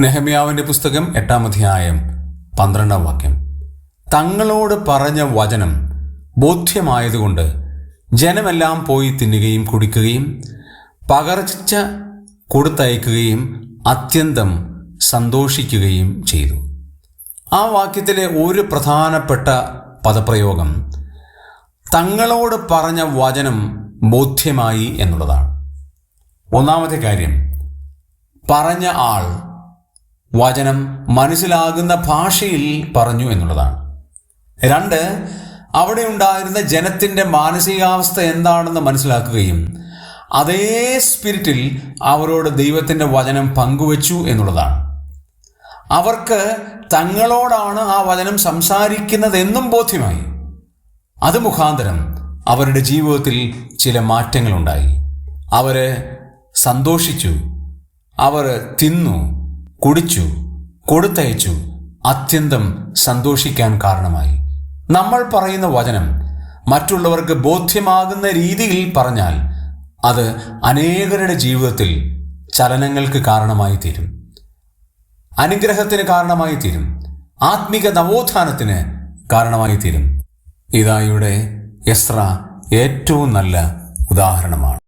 നെഹമ്യാവിന്റെ പുസ്തകം എട്ടാം അധ്യായം പന്ത്രണ്ടാം വാക്യം. തങ്ങളോട് പറഞ്ഞ വചനം ബോധ്യമായതുകൊണ്ട് ജനമെല്ലാം പോയി തിന്നുകയും കുടിക്കുകയും പകർച്ച കൊടുത്തയക്കുകയും അത്യന്തം സന്തോഷിക്കുകയും ചെയ്തു. ആ വാക്യത്തിലെ ഒരു പ്രധാനപ്പെട്ട പദപ്രയോഗം തങ്ങളോട് പറഞ്ഞ വചനം ബോധ്യമായി എന്നുള്ളതാണ്. ഒന്നാമത്തെ കാര്യം പറഞ്ഞ ആൾ വചനം മനസ്സിലാകുന്ന ഭാഷയിൽ പറഞ്ഞു എന്നുള്ളതാണ്. രണ്ട് അവിടെ ഉണ്ടായിരുന്ന ജനത്തിന്റെ മാനസികാവസ്ഥ എന്താണെന്ന് മനസ്സിലാക്കുകയും അതേ സ്പിരിറ്റിൽ അവരോട് ദൈവത്തിന്റെ വചനം പങ്കുവച്ചു എന്നുള്ളതാണ്. അവർക്ക് തങ്ങളോടാണ് ആ വചനം സംസാരിക്കുന്നതെന്നും ബോധ്യമായി. അത് മുഖാന്തരം അവരുടെ ജീവിതത്തിൽ ചില മാറ്റങ്ങളുണ്ടായി. അവർ സന്തോഷിച്ചു. അവർ തിന്നു. കുടിച്ചു കൊടുത്തയച്ചു അത്യന്തം സന്തോഷിക്കാൻ കാരണമായി. നമ്മൾ പറയുന്ന വചനം മറ്റുള്ളവർക്ക് ബോധ്യമാകുന്ന രീതിയിൽ പറഞ്ഞാൽ അത് അനേകരുടെ ജീവിതത്തിൽ ചലനങ്ങൾക്ക് കാരണമായി തീരും അനുഗ്രഹത്തിന് കാരണമായി തീരും ആത്മിക നവോത്ഥാനത്തിന് കാരണമായി തീരും ഇതായുടെ എസ്ര ഏറ്റവും നല്ല ഉദാഹരണമാണ്.